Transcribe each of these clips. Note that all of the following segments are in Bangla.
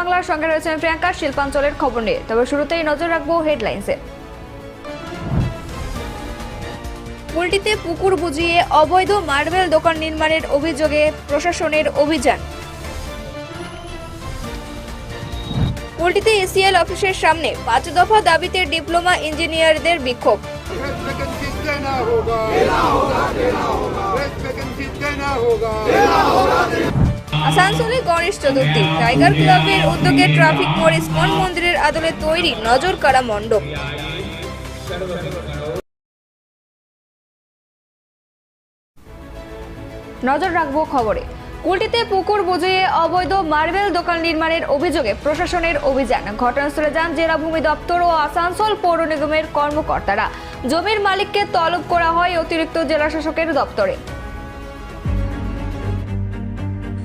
বাংলার সঙ্গে রয়েছেন প্রিয়াঙ্কা শিল্পাঞ্চলের খবর নিয়ে। তবে শুরুতেই নজর রাখব হেডলাইন্সে। পুলটিতে পুকুর বুঝিয়ে অবৈধ মার্বেল দোকান নির্মাণের অভিযোগে প্রশাসনের অভিযান। পুলটিতে এসিএল অফিসের সামনে পাঁচ দফা দাবিতে ডিপ্লোমা ইঞ্জিনিয়ারদের বিক্ষোভ। দেনা হোগা দেনা হোগা। আসানসোলে গণেশ চতুর্থী। টাইগার ক্লাবের উদ্যোগে ট্রাফিক মোড় ইস্কন মন্দিরের আদলে তৈরি নজর কাড়া মণ্ডপ। নজর রাখব খবরে। কুলটিতে পুকুর বুঝিয়ে অবৈধ মার্বেল দোকান নির্মাণের অভিযোগে প্রশাসনের অভিযান। ঘটনাস্থলে যান জেলা ভূমি দপ্তর ও আসানসোল পৌর নিগমের কর্মকর্তারা। জমির মালিককে তলব করা হয় অতিরিক্ত জেলা শাসকের দপ্তরে।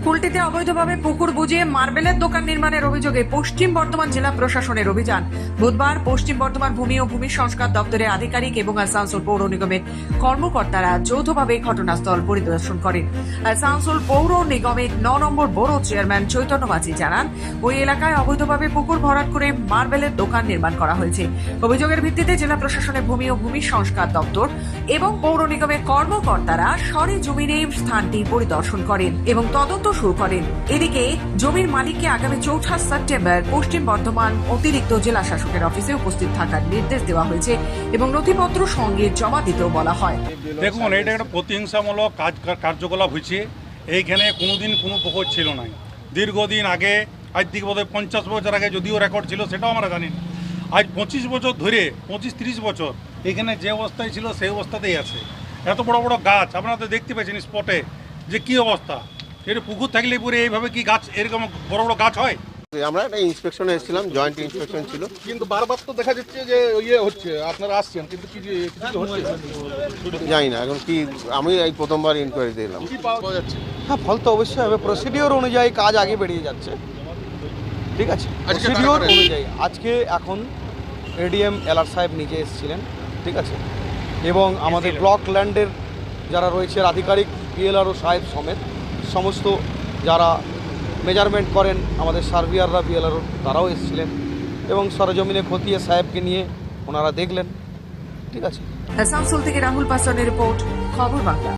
কুলটিতে অবৈধভাবে পুকুর বুঝিয়ে মার্বেলের দোকান নির্মাণের অভিযোগে পশ্চিম বর্ধমান জেলা প্রশাসনের অভিযান। বুধবার পশ্চিম বর্ধমান ভূমি ও ভূমি সংস্কার দপ্তরের আধিকারিক এবং আসানসোল পৌর নিগমের কর্মকর্তারা যৌথভাবে ঘটনাস্থল পরিদর্শন করেন। আসানসোল পৌর নিগমের ন নম্বর বড় চেয়ারম্যান চৈতন্য মাঝি জানান, ওই এলাকায় অবৈধভাবে পুকুর ভরাট করে মার্বেলের দোকান নির্মাণ করা হয়েছে। অভিযোগের ভিত্তিতে জেলা প্রশাসনের ভূমি ও ভূমি সংস্কার দপ্তর এবং পৌর নিগমের কর্মকর্তারা সরে জমিনে স্থানটি পরিদর্শন করেন এবং তদন্ত শুরু করেন। এদিকে জমির মালিককে আগামী চৌঠা সেপ্টেম্বর পশ্চিম বর্ধমান অতিরিক্ত জেলা শাসকের অফিসে উপস্থিত থাকার নির্দেশ দেওয়া হয়েছে এবং নথিপত্র সঙ্গে জমা দিতেও বলা হয়। দেখুন, এটা একটা প্রতিহিংসামূলক কাজ কার্যকলাপ হয়েছে। এইখানে কোনোদিন কোনো পুকুর ছিল না। দীর্ঘদিন আগে, আজ থেকে বোধহয় পঞ্চাশ বছর আগে যদিও রেকর্ড ছিল, সেটাও আমরা জানি আজ পঁচিশ বছর ধরে, পঁচিশ তিরিশ বছর এখানে যে অবস্থায় ছিল সেই অবস্থাতেই আছে। এত বড় বড় গাছ, আপনারা তো দেখতে পেয়েছেন স্পটে যে কি অবস্থা? এটা পুকুর থাকলে পরে এইভাবে কি গাছ এরকম বড় বড় গাছ হয়? আমরা একটা ইন্সপেকশনে এসেছিলাম জয়েন্ট ইন্সপেকশন ছিল। কিন্তু বারবার তো দেখা যাচ্ছে যে ইয়ে হচ্ছে আপনারা আসছেন কিন্তু কি হচ্ছে? জানি না এখন কি আমি এই প্রথমবার ইনকোয়ারি দিলাম কি পাওয়া যাচ্ছে? হ্যাঁ ফল তো অবশ্যই হবে। প্রসিডিওর অনুযায়ী কাজ আগে বেরিয়ে যাচ্ছে। ঠিক আছে? প্রসিডিওর অনুযায়ী। আজকে এখন এডিএম এলআর সাহেব নিজে এসেছিলেন। ঠিক আছে? এবং আমাদের ব্লক ল্যান্ডের যারা রয়েছে আধিকারিক বিএলআরও সাহেব সমেত সমস্ত যারা মেজারমেন্ট করেন আমাদের সার্ভিয়াররা বিএলআরও তারাও এসেছিলেন এবং সরজমিনে খতিয়ে সাহেবকে নিয়ে ওনারা দেখলেন। ঠিক আছে? আসানসোল থেকে রাহুল পাসওয়ানের রিপোর্ট খবর বাংলা।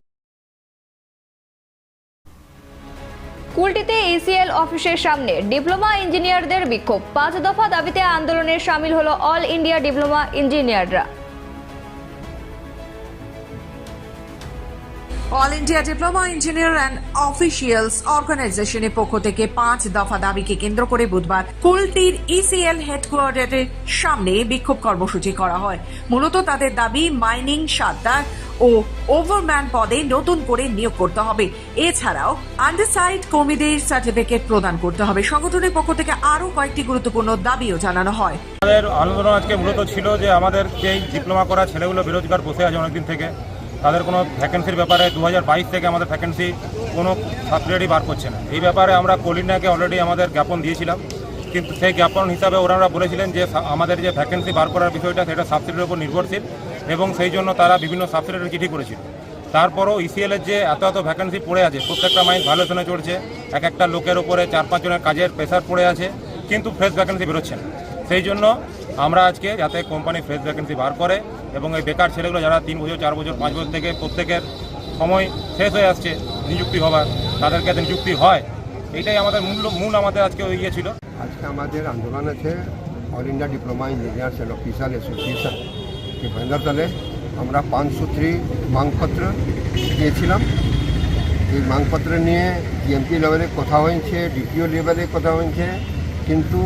কুলটিতে এসিএল অফিসের সামনে ডিপ্লোমা ইঞ্জিনিয়ারদের বিক্ষোভ। পাঁচ দফা দাবিতে আন্দোলনে সামিল হলো অল ইন্ডিয়া ডিপ্লোমা ইঞ্জিনিয়াররা। All India diploma engineer and officials অর্গানাইজেশনের পক্ষ থেকে পাঁচ দফা দাবিকে কেন্দ্র করে বুধবার কুলটির ইসিএল হেডকোয়ার্টারের সামনে বিক্ষোভ কর্মসূচি করা হয়। মূলত তাদের দাবি মাইনিং সাদ্দার ও ওভারম্যান পদে নতুন করে নিয়োগ করতে হবে। এছাড়াও আন্ডারসাইড কর্মীদের সার্টিফিকেট প্রদান করতে হবে। সংগঠনের পক্ষ থেকে আরও কয়েকটি গুরুত্বপূর্ণ দাবিও জানানো হয়। আমাদের আন্দোলন আজকে মূলত ছিল যে আমাদের যেই ডিপ্লোমা করা ছেলেগুলো বেরোজগার বসে আছে অনেকদিন থেকে তাদের কোনো ভ্যাকেন্সির ব্যাপারে দু হাজার বাইশ থেকে আমাদের ভ্যাকেন্সি কোনো সাবসিডারি বার করছে না। এই ব্যাপারে আমরা কলিনাকে অলরেডি আমাদের জ্ঞাপন দিয়েছিলাম। কিন্তু সেই জ্ঞাপন হিসাবে ওনারা বলেছিলেন যে আমাদের যে ভ্যাকেন্সি বার করার বিষয়টা সেটা সাবসিডির উপর নির্ভরশীল এবং সেই জন্য তারা বিভিন্ন সাবসিডির চিঠি করেছিল। তারপরও ইসিএলের যে এত এত ভ্যাকেন্সি পড়ে আছে, প্রত্যেকটা মাইন ভালোশনে চলছে এক একটা লোকের উপরে চার পাঁচজনের কাজের প্রেশার পড়ে আছে, কিন্তু ফ্রেশ ভ্যাকেন্সি বেরোচ্ছে না। সেই জন্য আমরা আজকে যাতে কোম্পানি ফ্রেশ ভ্যাকেন্সি বার করে এবং এই বেকার ছেলেগুলো যারা তিন বছর, চার বছর, পাঁচ বছর থেকে প্রত্যেকের সময় শেষ হয়ে আসছে নিযুক্তি হবার, তাদেরকে যাতে নিযুক্তি হয়, এইটাই আমাদের মূল মূল আমাদের আজকে ওই ইয়ে ছিল। আজকে আমাদের আন্দোলন আছে all India diploma engineers and officer association banner তলে আমরা পাঁচ সূত্রী মাংপত্র দিয়েছিলাম। এই মাংপত্র নিয়ে জিএমপি লেভেলে কথা হয়েছে ডিপিও লেভেলে কথা হয়েছে। কিন্তু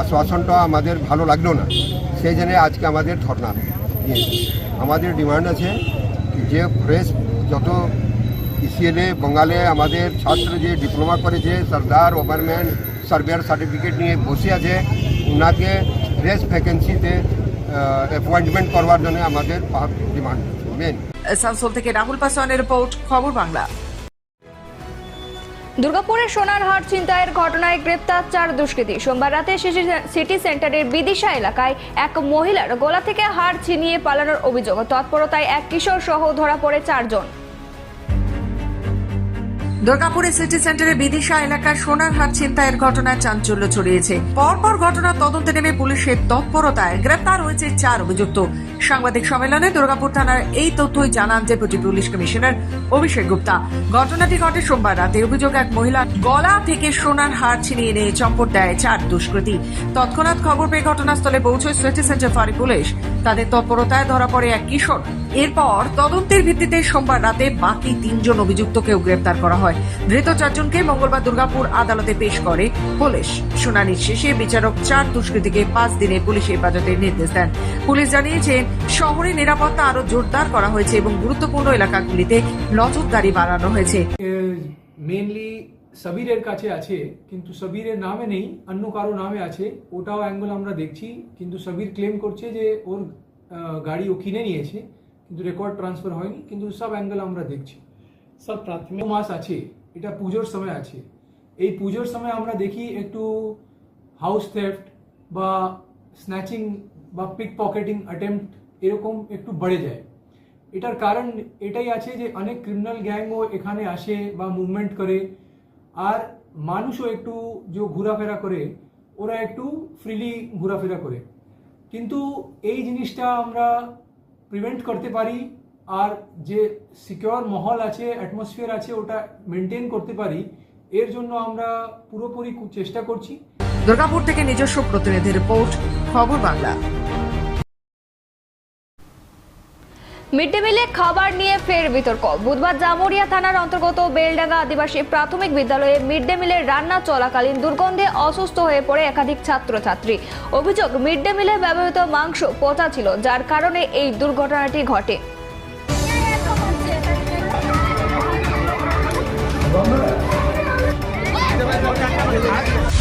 আশ্বাসনটা আমাদের ভালো লাগল না। সেই জন্য আজকে আমাদের ধর্না আমাদের ডিমান্ড আছে যে ফ্রেশ যত ইসিএলএ, বঙ্গালে আমাদের ছাত্র যে ডিপ্লোমা করেছে, সর্দার ওভারম্যান সার্ভেয়ার সার্টিফিকেট নিয়ে বসে আছে ওনাকে ফ্রেশ ভ্যাকেন্সিতে অ্যাপয়েন্টমেন্ট করবার জন্য আমাদের ডিমান্ড মেন আসানসোল থেকে রাহুল পাসওয়ানের রিপোর্ট, খবর বাংলা। দুর্গাপুরের সোনারহাট ছিনতাইয়ের ঘটনায় গ্রেপ্তার চার দুষ্কৃতী। সোমবার রাতে সিটি- সিটি সেন্টারের বিদিশা এলাকায় এক মহিলার গলা থেকে হাড় ছিনিয়ে পালানোর অভিযোগ। তৎপরতায় এক কিশোর সহ ধরা পড়ে চারজন। দুর্গাপুরের সিটি সেন্টারে বিদিশা এলাকার সোনারহাট ছিনতাইয়ের ঘটনায় চাঞ্চল্য ছড়িয়েছে। পরপর ঘটনার তদন্তে নেমে পুলিশের তৎপরতায় গ্রেপ্তার হয়েছে চার অভিযুক্ত। সাংবাদিক সম্মেলনে দুর্গাপুর থানার এই তথ্যই জানান deputy police commissioner Abhishek Gupta. ঘটনাটি ঘটে সোমবার রাতে। অভিযোগ, এক মহিলা গলা থেকে সোনার হার ছিনিয়ে নিয়ে চম্পট দেয় চার দুষ্কৃতী। তৎক্ষণাৎ খবর পেয়ে ঘটনাস্থলে পৌঁছয় সিটি সেন্টার ফাঁড়ি পুলিশ। তাদের তৎপরতায় ধরা পড়ে এক কিশোর। এরপর তদন্তের ভিত্তিতে সোমবার রাতে বাকি তিনজন অভিযুক্তকেও গ্রেপ্তার করা হয়। ধৃত চারজনকে মঙ্গলবার দুর্গাপুর আদালতে পেশ করে পুলিশ। শুনানির শেষে বিচারক চার দুষ্কৃতীকে পাঁচ দিনে পুলিশ হেফাজতের নির্দেশ দেন। পুলিশ জানিয়েছে, শহরে নিরাপত্তা আরও জোরদার করা হয়েছে এবং গুরুত্বপূর্ণ এলাকাগুলিতে নজরদারি বাড়ানো হয়েছে। মেনলি সাবিরের কাছে আছে, কিন্তু সাবিরের নামে নেই, অন্য কারও নামে আছে। ওটাও অ্যাঙ্গেল আমরা দেখছি, কিন্তু সাবির ক্লেম করছে যে ওর গাড়ি ও কিনে নিয়েছে। কিন্তু রেকর্ড ট্রান্সফার হয়নি কিন্তু সব অ্যাঙ্গেল আমরা দেখছি। সব প্রাথমিক। মাস আছে এটা পুজোর সময় আছে। এই পুজোর সময় আমরা দেখি একটু হাউস থেফট বা স্ন্যাচিং বা পিক পকেটিং অ্যাটেম্পট এরকম একটু বেড়ে যায়। এটার কারণ এটাই আছে যে অনেক ক্রিমিনাল গ্যাংও এখানে আসে বা মুভমেন্ট করে আর মানুষও একটু যে ঘোরাফেরা করে ওরা একটু ফ্রিলি ঘোরাফেরা করে। কিন্তু এই জিনিসটা আমরা প্রিভেন্ট করতে পারি, আর যে সিকিওর মহল আছে অ্যাটমসফিয়ার আছে, ওটা মেনটেন করতে পারি, এর জন্য আমরা পুরোপুরি চেষ্টা করছি। দুর্গাপুর থেকে নিজস্ব প্রতিনিধি রিপোর্ট খবর বাংলা। মিড ডে মিলে খাবার নিয়ে ফের বিতর্ক। বুধবার জামুরিয়া থানার অন্তর্গত বেলডাঙ্গা আদিবাসী প্রাথমিক বিদ্যালয়ে মিড ডে মিলের রান্না চলাকালীন দুর্গন্ধে অসুস্থ হয়ে পড়ে একাধিক ছাত্রছাত্রী। অভিযোগ মিড ডে মিলে ব্যবহৃত মাংস পচা ছিল, যার কারণে এই দুর্ঘটনাটি ঘটে।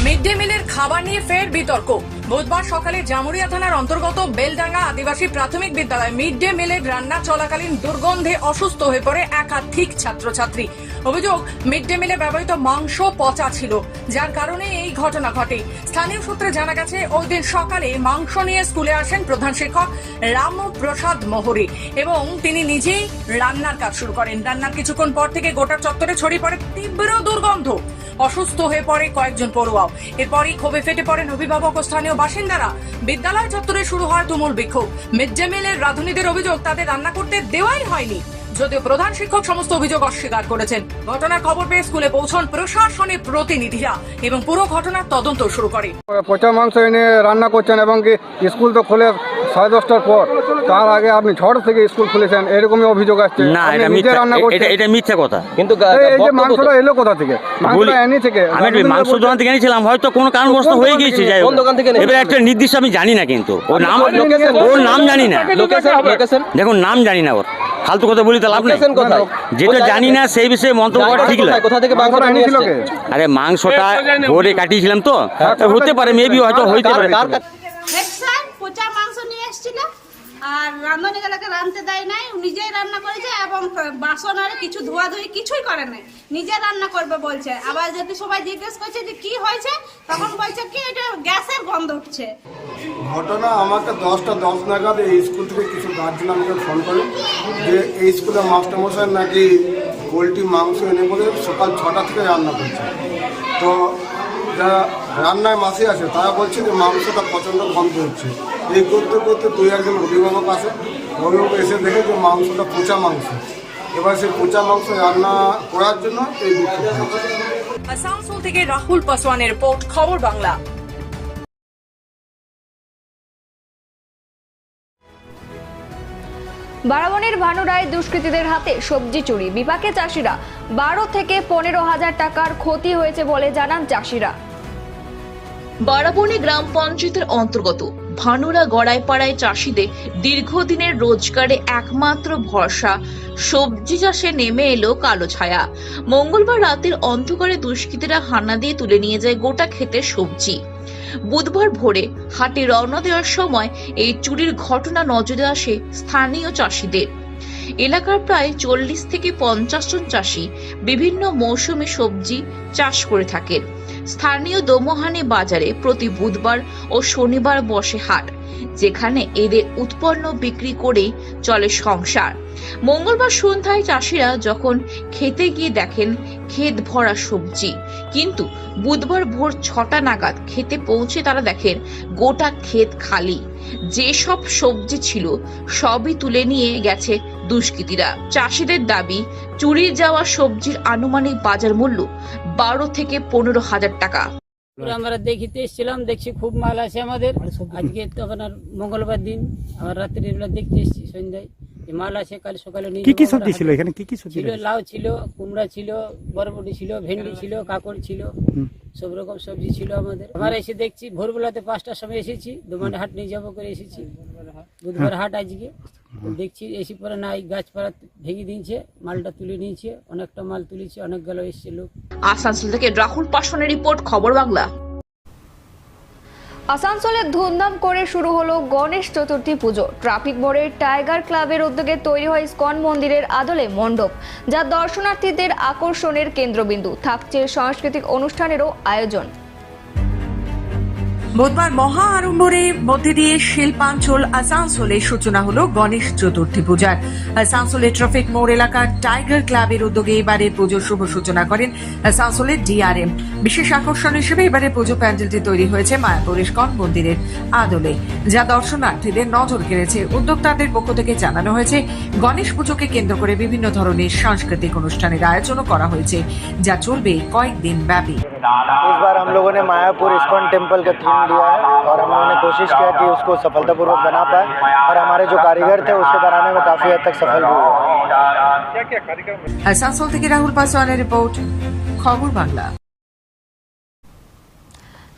মিড ডে মিলের খাবার নিয়ে ফের বিতর্ক। বুধবার সকালে জামুরিয়া থানার অন্তর্গত বেলডাঙ্গা আদিবাসী প্রাথমিক বিদ্যালয় মিড ডে মিলের রান্না চলাকালীন দুর্গন্ধে অসুস্থ হয়ে পড়ে একাধিক ছাত্রছাত্রী। অভিযোগ মিড ডে মিলে ব্যবহৃত মাংস পচা ছিল, যার কারণে এই ঘটনা ঘটে। স্থানীয় সূত্রে জানা গেছে, ওই দিন সকালে মাংস নিয়ে স্কুলে আসেন প্রধান শিক্ষক রামপ্রসাদ মোহরি এবং তিনি নিজেই রান্নার কাজ শুরু করেন। রান্নার কিছুক্ষণ পর থেকে গোটা চত্বরে ছড়িয়ে পড়ে তীব্র দুর্গন্ধ। অসুস্থ হয়ে পড়ে কয়েকজন পড়ুয়াও। এরপরই ক্ষোভে ফেটে পড়েন অভিভাবক ও স্থানীয় বাসিন্দারা। বিদ্যালয় চত্বরে শুরু হয় তুমুল বিক্ষোভ। মিড ডে মিলের রাঁধুনিদের অভিযোগ, তাদের রান্না করতে দেওয়াই হয়নি। যদিও প্রধান শিক্ষক সমস্ত অভিযোগ অস্বীকার করেছেন। ঘটনার খবর পেয়ে স্কুলে পৌঁছন প্রশাসনের প্রতিনিধিরা এবং পুরো ঘটনার তদন্ত শুরু করে। পচা মাংস এনে রান্না করছেন এবং স্কুল তো খোলে সাড়ে দশটার পর তার আগে আপনি ছটা থেকে স্কুল খুলেছেন এরকমই অভিযোগ আসছে। না এটা মিথ্যা। রান্না করছেন। এটা মিথ্যা কথা। কিন্তু এই- যে মাংসটা এলো কোথা থেকে? মাংসটা এনে থেকে। আমি মাংস দোকান থেকে এনেছিলাম হয়তো কোনো কারণবশত হয়ে গিয়েছে যাই কোন দোকান থেকে এবার একটা নির্দিষ্ট আমি জানি না কিন্তু। ওর নাম ওর নাম জানি না। লোকেশন লোকেশন দেখুন নাম জানি না ওর। ফালতু কথা বলি তো লাভ নেই। যেটা জানি না সেই বিষয়ে মন্তব্য করা ঠিক নয়। কোথা থেকে মাংসটা মাংসটা এনেছিল আরে মাংসটা ভোরে কাটিয়েছিলাম তো। হতে পারে মেবি হয়তো হইতে পারে কার কাছে? হেড স্যার পচা মাংস নিয়ে এসেছিল আর রাঁধুনিগুলোকে রাঁধতে দেয় নাই নিজেই রান্না করেছে এবং বাসন আর কিছু ধোয়াধুয়ি কিছুই করে নাই। নিজে রান্না করবে বলছে। আবার যদি সবাই জিজ্ঞেস করছে যে কি হয়েছে, তখন বলছে কি এটা গ্যাসের গন্ধ উঠছে ঘটনা আমাকে দশটা দশ নাগাদ এই স্কুল থেকে কিছু গার্জেন আমাকে ফোন করে যে এই স্কুলে মাস্টারমশাই নাকি পোলট্রি, মাংস এনে বলে সকাল ছটা থেকে রান্না করছে। তো যারা রান্নায় মাসি আছে, তারা বলছে যে মাংসটা প্রচণ্ড গন্ধ হচ্ছে। এই করতে করতে দুই একজন অভিভাবক আসে অভিভাবক এসে দেখে যে মাংসটা পচা মাংস। এবার সেই পচা মাংস রান্না করার জন্য এই বিক্ষোভ হয়েছে আসানসোল থেকে রাহুল পাসওয়ানের রিপোর্ট খবর বাংলা। বারাবণীর ভানুরায় দুষ্কৃতীদের হাতে সবজি চুরি। বিপাকে চাষিরা বারো থেকে পনেরো হাজার টাকার ক্ষতি হয়েছে বলে জানান চাষিরা। বারাবণী গ্রাম পঞ্চায়েতের অন্তর্গত ভানুরা গড়াইপাড়ায় চাষিদের দীর্ঘদিনের রোজগারে একমাত্র ভরসা। সবজি চাষে নেমে এলো কালো ছায়া। মঙ্গলবার রাতের অন্ধকারে দুষ্কৃতীরা হানা দিয়ে তুলে নিয়ে যায় গোটা ক্ষেতের সবজি। বুধবার ভোরে হাটে রওনা দেওয়ার সময় এই চুরির ঘটনা নজরে আসে স্থানীয় চাষিদের। এলাকার প্রায় চল্লিশ থেকে পঞ্চাশ জন চাষি বিভিন্ন মৌসুমে সবজি চাষ করে থাকেন। স্থানীয় দোমোহানি বাজারে প্রতি বুধবার ও শনিবার বসে হাট, যেখানে এদের উৎপন্ন বিক্রি করেই চলে সংসার। মঙ্গলবার সন্ধ্যায় চাষিরা যখন খেতে গিয়ে দেখেন ক্ষেত ভরা সবজি, কিন্তু বুধবার ভোর ছটা নাগাদ খেতে পৌঁছে তারা দেখেন গোটা ক্ষেত খালি। যেসব সবজি ছিল সবই তুলে নিয়ে গেছে দুষ্কৃতীরা। চাষিদের দাবি, চুরি যাওয়া সবজির আনুমানিক বাজার মূল্য বারো থেকে পনেরো হাজার টাকা। আমরা দেখিতে এসেছিলাম দেখছি খুব মাল আছে আমাদের। আজকে তো আপনার মঙ্গলবার দিন আমার রাত্রির বেলা দেখতে এসেছি সন্ধ্যায়। যে মাল আছে কাল সকালে নিয়ে কি কি সবজি ছিল এখানে? কি কি সবজি ছিল লাউ ছিল কুমড়া ছিল বরবটি ছিল ভেন্ডি ছিল কাকড় ছিল। সব রকম সবজি ছিল আমাদের। আমরা এসে দেখছি ভোরবেলাতে পাঁচটার সময় এসেছি দোমানে হাট নিয়ে যাব করে এসেছি। বুধবার হাট আজকে। দেখছি এসে পরে না এই গাছপালা ভেঙে দিয়েছে মালটা তুলে নিয়েছে অনেকটা মাল তুলেছে অনেক গেল এসছে লোক। আসানসোল থেকে রাহুল পাসওয়ানের রিপোর্ট খবর বাংলা। আসানসোলে ধুমধাম করে শুরু হলো গণেশ চতুর্থী পুজো। ট্রাফিক মোড়ের টাইগার ক্লাবের উদ্যোগে তৈরি হয় স্কন মন্দিরের আদলে মণ্ডপ যা দর্শনার্থীদের আকর্ষণের কেন্দ্রবিন্দু। থাকছে সাংস্কৃতিক অনুষ্ঠানেরও আয়োজন। বুধবার মহা আড়ম্বরের মধ্যে দিয়ে শিল্পাঞ্চল আসানসোলের সূচনা হলো গণেশ চতুর্থী পূজার। আসানসোলের ট্রাফিক মোড় এলাকার টাইগার ক্লাবের উদ্যোগে এবারের পুজোর শুভ সূচনা করেন আসানসোলের ডিআরএম। বিশেষ আকর্ষণ হিসেবে এবারে পুজো প্যান্ডেলটি তৈরি হয়েছে মায়াপুর ইস্কন মন্দিরের আদলে, যা দর্শনার্থীদের নজর কেড়েছে। উদ্যোক্তাদের পক্ষ থেকে জানানো হয়েছে, গণেশ পুজোকে কেন্দ্র করে বিভিন্ন ধরনের সাংস্কৃতিক অনুষ্ঠানের আয়োজনও করা হয়েছে, যা চলবে কয়েকদিন ব্যাপী। इस बार हम लोगों ने मायापुर इस्कॉन टेम्पल का थीम लिया है और हम लोगों ने कोशिश किया कि उसको सफलतापूर्वक बना पाए और हमारे जो कारीगर थे उसको बनाने में काफ़ी हद तक सफल भी हुए আসানসোল থেকে রাহুল পাসওয়ানের রিপোর্ট খবর বাংলা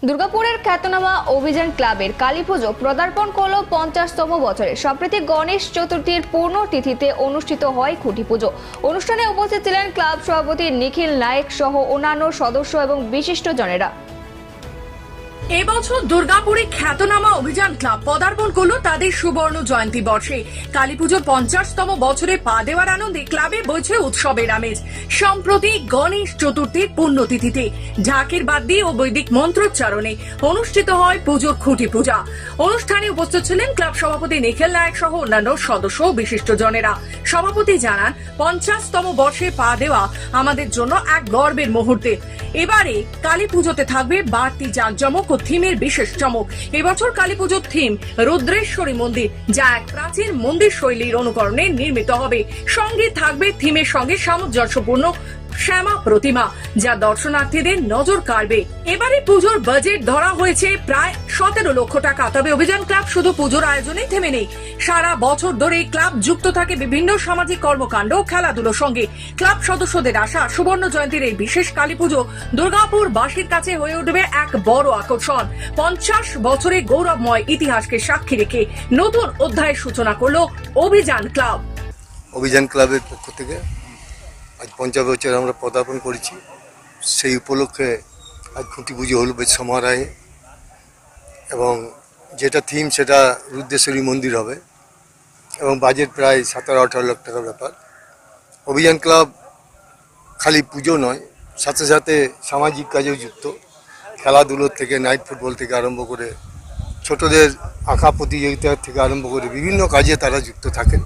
দুর্গাপুরের খ্যাতনামা অভিযান ক্লাবের কালী পুজো প্রদার্পণ করল পঞ্চাশতম বছরে। সম্প্রতি গণেশ চতুর্থীর পূর্ণ তিথিতে অনুষ্ঠিত হয় খুঁটি পুজো। অনুষ্ঠানে উপস্থিত ছিলেন ক্লাব সভাপতি নিখিল নায়েক সহ অন্যান্য সদস্য এবং বিশিষ্ট জনেরা। এবছর দুর্গাপুরে খ্যাতনামা অভিযান ক্লাব পদার্পণ করল তাদের সুবর্ণ জয়ন্তী বর্ষে। কালী পুজোর পঞ্চাশতম বছরে পা দেওয়ার আনন্দে ক্লাবে বইছে উৎসবের আমেজ। সম্প্রতি গণেশ চতুর্থীর পুণ্যতিথিতে ঢাকের দিয়ে ও বৈদিক মন্ত্রোচ্চারণে অনুষ্ঠিত হয় পুজোর খুঁটি পূজা। অনুষ্ঠানে উপস্থিত ছিলেন ক্লাব সভাপতি নিখিল নায়ক সহ অন্যান্য সদস্য ও বিশিষ্ট জনেরা সভাপতি জানান, পঞ্চাশতম বর্ষে পা দেওয়া আমাদের জন্য এক গর্বের মুহূর্তে। এবারে কালী পুজোতে থাকবে বাড়তি জাঁকজমক ও থিমের বিশেষ চমক। এবছর কালী পুজোর থিম, রুদ্রেশ্বরী মন্দির, যা এক প্রাচীন মন্দির শৈলীর অনুকরণে নির্মিত হবে। সঙ্গে থাকবে থিমের সঙ্গে সামঞ্জস্যপূর্ণ শ্যামা প্রতিমা, যা দর্শনার্থীদের নজর কাড়বে। এবারে পুজোর বাজেট ধরা হয়েছে প্রায় সতেরো লক্ষ টাকা। তবে অভিযান ক্লাব শুধু পুজোর আয়োজনেই থেমে নেই। সারা বছর ধরে ক্লাব যুক্ত থাকে বিভিন্ন সামাজিক কর্মকাণ্ড ও খেলাধুলোর সঙ্গে। ক্লাব সদস্যদের আশা, সুবর্ণ জয়ন্তীর এই বিশেষ কালী পুজো দুর্গাপুর বাসীর কাছে হয়ে উঠবে এক বড় আকর্ষণ। পঞ্চাশ বছরের গৌরবময় ইতিহাসকে সাক্ষী রেখে নতুন অধ্যায়ের সূচনা করল অভিযান ক্লাব। অভিযান ক্লাবের পক্ষ থেকে আজ পঞ্চাশ বছর আমরা পদার্পণ করেছি। সেই উপলক্ষে আজ খুঁটি পুজো হল বেশ সমারোহে এবং যেটা থিম সেটা রুদ্রেশ্বরী মন্দির হবে। এবং বাজেট প্রায় সতেরো আঠারো লাখ টাকার ব্যাপার। অভিযান ক্লাব খালি পুজো নয়, সাথে সাথে সামাজিক কাজেও যুক্ত। খেলাধুলোর থেকে নাইট ফুটবল থেকে আরম্ভ করে ছোটদের আঁকা প্রতিযোগিতা থেকে আরম্ভ করে বিভিন্ন কাজে তারা যুক্ত থাকেন।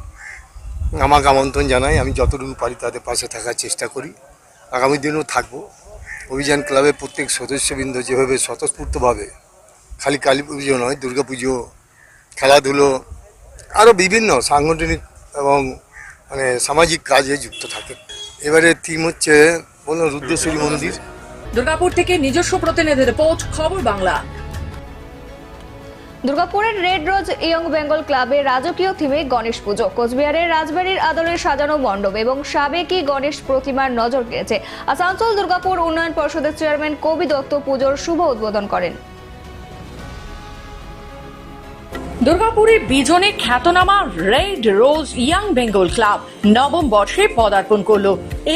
আমাকে আমন্ত্রণ জানাই, আমি যতটুকু পারি তাদের পাশে থাকার চেষ্টা করি। আগামী দিনেও থাকব। অভিযান ক্লাবের প্রত্যেক সদস্যবৃন্দ যেভাবে স্বতঃস্ফূর্তভাবে খালি কালী পুজো নয় দুর্গা পুজো খেলাধুলো, আরও বিভিন্ন সাংগঠনিক এবং মানে সামাজিক কাজে যুক্ত থাকে এবারে থিম হচ্ছে বলুন রুদ্রেশ্বরী মন্দির। দুর্গাপুর থেকে নিজস্ব প্রতিনিধি রিপোর্ট খবর বাংলা। দুর্গাপুরের রেড রোজ ইয়ং বেঙ্গল ক্লাবে রাজকীয় থিমে গণেশ পুজো। কোচবিহারের রাজবাড়ির আদলে সাজানো মণ্ডপ এবং সাবেকি গণেশ প্রতিমার নজর কেড়েছে। আসানসোল দুর্গাপুর উন্নয়ন পরিষদের চেয়ারম্যান কবি দত্ত পুজোর শুভ উদ্বোধন করেন। দুর্গাপুরের বিজনে খ্যাতনামা red rose young Bengal club নবম বর্ষে পদার্পণ করল।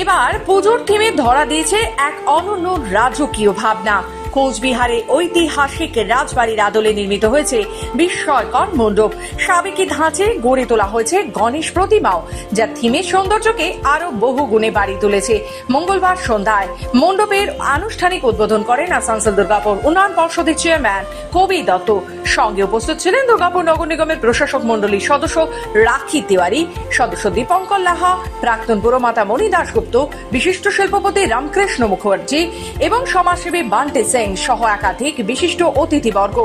এবার পুজোর থিমে ধরা দিয়েছে এক অনন্য রাজকীয় ভাবনা। কোচবিহারে ঐতিহাসিক রাজবাড়ির আদলে নির্মিত হয়েছে বিস্ময়কর মণ্ডপ। সাবেকি ধাঁচে গড়ে তোলা হয়েছে গণেশ প্রতিমাও যা থিমের সৌন্দর্যকে আরও বহু গুণে বাড়ি তুলেছে। মঙ্গলবার সন্ধ্যায় মণ্ডপের আনুষ্ঠানিক উদ্বোধন করেন আসানসোল দুর্গাপুর উন্নয়ন পর্ষদের চেয়ারম্যান কবি দত্ত। সঙ্গে উপস্থিত ছিলেন দুর্গাপুর নগর নিগমের প্রশাসক মণ্ডলীর সদস্য রাখি তিওয়ারি, সদস্য দীপঙ্কর লাহা, প্রাক্তন পুরমাতা মণি দাশগুপ্ত, বিশিষ্ট শিল্পপতি রামকৃষ্ণ মুখার্জি এবং সমাজসেবী বান্টে সিং সহ একাধিক বিশিষ্ট অতিথিবর্গ।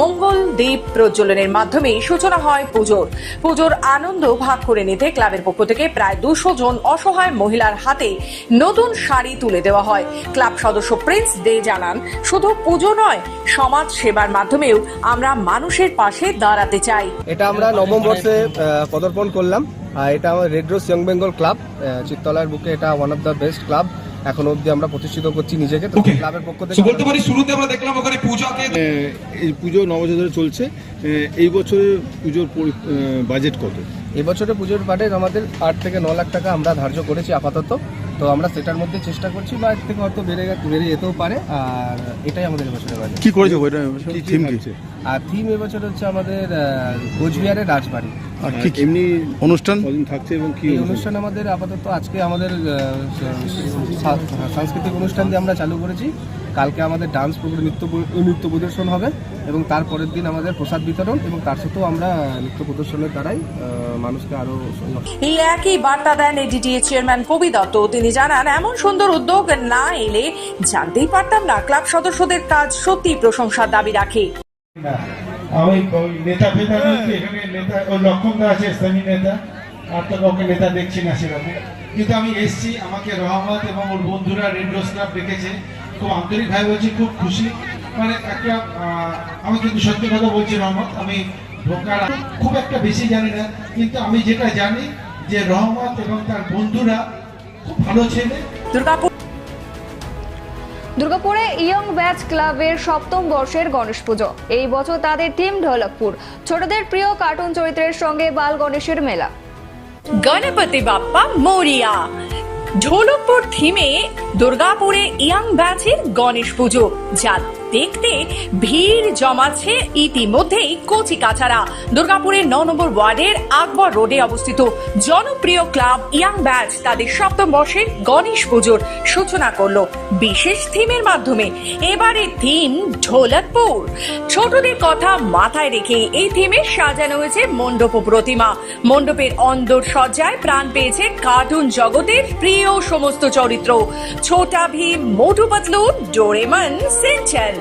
মঙ্গল দ্বীপ প্রজ্বলনের মাধ্যমে সূচনা হয় পুজোর। পুজোর আনন্দ ভাগ করে নিতে ক্লাবের পক্ষ থেকে প্রায় দুশো জন অসহায় মহিলার হাতে নতুন শাড়ি তুলে দেওয়া হয়। ক্লাব সদস্য প্রিন্স দে জানান, শুধু পুজো নয়, সমাজ সেবার মাধ্যমেও আমরা মানুষের পাশে দাঁড়াতে চাই। এটা আমরা নবম বর্ষে পদার্পণ করলাম। এটা আমার red rose young Bengal club চিত্তলার বুকে এটা one of the best club এখন অবধি আমরা প্রতিষ্ঠিত করছি নিজেকে তো ক্লাবের পক্ষ থেকে বলতে পারি শুরুতে আমরা দেখলাম ওখানে পূজাকে এই পুজো নববছর ধরে চলছে এই বছরের পুজোর বাজেট কত? এবছরে পুজোর বাজেট আমাদের আট থেকে ন লাখ টাকা আমরা ধার্য করেছি আপাতত। তো আমরা সেটার মধ্যে চেষ্টা করছি বা এর থেকে হয়তো বেড়ে বেড়ে যেতেও পারে আর এটাই আমাদের এবছরের বাজেট কি করেছে ওইটা? থিম কি আর থিম এবছর হচ্ছে আমাদের কোচবিহারের রাজবাড়ি। আর কি এমনি অনুষ্ঠান? কদিন থাকছে এবং কি অনুষ্ঠান? আমাদের আপাতত আজকে আমাদের সা- সাংস্কৃতিক অনুষ্ঠান দিয়ে আমরা চালু করেছি। কালকে আমাদের ডান্স প্রোগ্রাম নৃত্য নৃত্য প্রদর্শন হবে এবং তারপরের দিন আমাদের প্রসাদ বিতরণ এবং তার সাথেও আমরা নৃত্য প্রদর্শনের দ্বারাই মানুষকে আরও এই একই বার্তা দেন এডিটিএ চেয়ারম্যান কবি দত্ত। তিনি জানান এমন সুন্দর উদ্যোগ না এলে জানতেই পারতাম না ক্লাব সদস্যদের কাজ সত্যি প্রশংসার দাবি রাখে। আমি নেতা ফেতা এখানে নেতা ওই আছে, স্থানীয় নেতা আর তো কাউকে নেতা দেখছি না সেরকম। কিন্তু আমি এসছি, আমাকে রহমত এবং ওর বন্ধুরা রেড রোজ ক্লাব ডেকেছে খুব বলছি, খুব খুশি। মানে একটা আমি কিন্তু সত্যি কথা বলছি, রহমত, আমি ঢোকার খুব একটা বেশি জানি না, কিন্তু আমি যেটা জানি যে রহমত এবং তার বন্ধুরা খুব ভালো ছেলে। দুর্গাপুর ইয়ং ব্যাচ ক্লাবের সপ্তম বর্ষের গণেশ পুজো। এই বছর তাদের থিম ঢোলকপুর। ছোটদের প্রিয় কার্টুন চরিত্রের সঙ্গে বাল গণেশের মেলা। গণপতি বাপ্পা, মৌরিয়া। ঢোলকপুর থিমে দুর্গাপুরে ইয়াং ব্যাচের গণেশ পুজো। যা দেখতে ভিড় জমাচ্ছে ইতিমধ্যেই কচি কাছাড়া দুর্গাপুরের ন নম্বর ওয়ার্ডের আকবর রোডে অবস্থিত জনপ্রিয় ক্লাব ইয়াং ব্যাচ তাদের সপ্তম বর্ষের গণেশ পুজোর সূচনা করল। বিশেষ থিমের মাধ্যমে। এবারে থিম ঢোলকপুর ছোটদের কথা মাথায় রেখে এই থিমে সাজানো হয়েছে মণ্ডপ প্রতিমা। মণ্ডপের অন্দর সজ্জায় প্রাণ পেয়েছে কার্টুন জগতের প্রিয় সমস্ত চরিত্র। ছোটা ভীম, মোটু পাতলু, ডোরেমন সিনচ্যান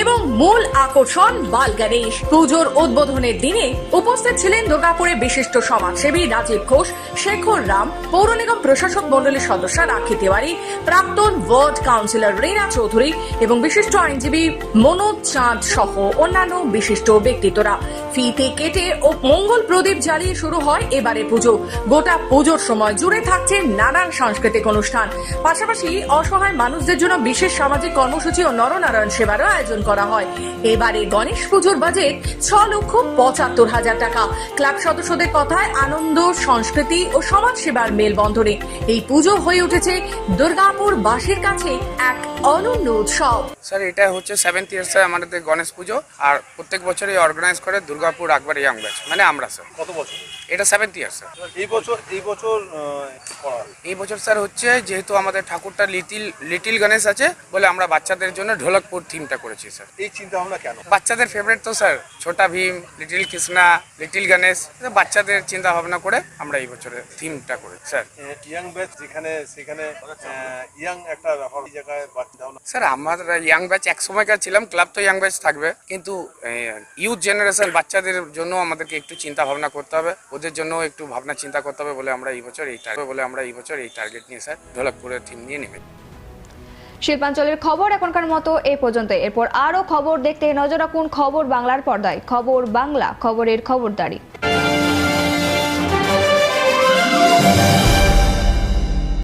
এবং মূল আকর্ষণ বাল গণেশ পুজোর উদ্বোধনের দিনে উপস্থিত ছিলেন দুর্গাপুরের বিশিষ্ট সমাজসেবী রাজীব ঘোষ, শেখর রাম, পৌর নিগম প্রশাসক মন্ডলীর সদস্য রাখি তিওয়ারি, প্রাক্তন ওয়ার্ড কাউন্সিলর রীনা চৌধুরী এবং বিশিষ্ট আইনজীবী মনোজ চাঁদ সহ অন্যান্য বিশিষ্ট ব্যক্তিত্বরা। ফিতে কেটে ও মঙ্গল প্রদীপ জ্বালিয়ে শুরু হয় এবারে পুজো। গোটা পুজোর সময় জুড়ে থাকছে নানান সাংস্কৃতিক অনুষ্ঠান। পাশাপাশি অসহায় মানুষদের জন্য বিশেষ সামাজিক কর্মসূচি ও নরনারায়ণ সেবারও আয়োজন করা হয়। এবারে গণেশ পুজোর বাজেট ছ লক্ষ পঁচাত্তর হাজার টাকা। ক্লাব সদস্যদের কথায় আনন্দ সংস্কৃতি ও সমাজ সেবার মেলবন্ধনে এই পুজো হয়ে উঠেছে দুর্গাপুর বাসীর কাছে এক অনন্য উৎসব। স্যার এটা হচ্ছে সেভেন্থ ইয়ার্সে আমাদের গণেশ পুজো। আর প্রত্যেক বছরই অর্গানাইজ করে দুর্গাপুর আকবর ইয়াং ব্যাচ মানে আমরা স্যার কত বছর? এটা সেভেন্থ ইয়ার স্যার এই বছর এই বছর এই বছর স্যার হচ্ছে যেহেতু আমাদের ঠাকুরটা লিটিল লিটিল গণেশ আছে বলে আমরা বাচ্চাদের জন্য ঢোলকপুর থিমটা করেছি। স্যার। এই চিন্তা ভাবনা কেন? বাচ্চাদের ফেভারিট তো sir Chhota Bheem little Krishna little Ganesh বাচ্চাদের চিন্তা ভাবনা করে আমরা এই বছরের থিমটা করেছি স্যার। ইয়াং ব্যাচ যেখানে সেখানে ইয়াং একটা ব্যাপার জায়গায় স্যার আমরা ইয়াং ব্যাচ এক সময়কার ছিলাম ক্লাব তো ইয়াং ব্যাচ থাকবে কিন্তু ইউথ জেনারেশন বাচ্চাদের জন্য আমাদেরকে একটু চিন্তা ভাবনা করতে হবে ওদের জন্য একটু ভাবনা চিন্তা করতে হবে বলে আমরা এই বছর এই টার্গেট বলে আমরা এই বছর এই টার্গেট নিয়ে স্যার ঢোলকপুরের থিম নিয়ে নেবে। শিল্পাঞ্চলের খবর এখনকার মতো এ পর্যন্ত এরপর আরও খবর দেখতে নজর রাখুন খবর বাংলার পর্দায়। খবর বাংলা, খবরের খবরদারি।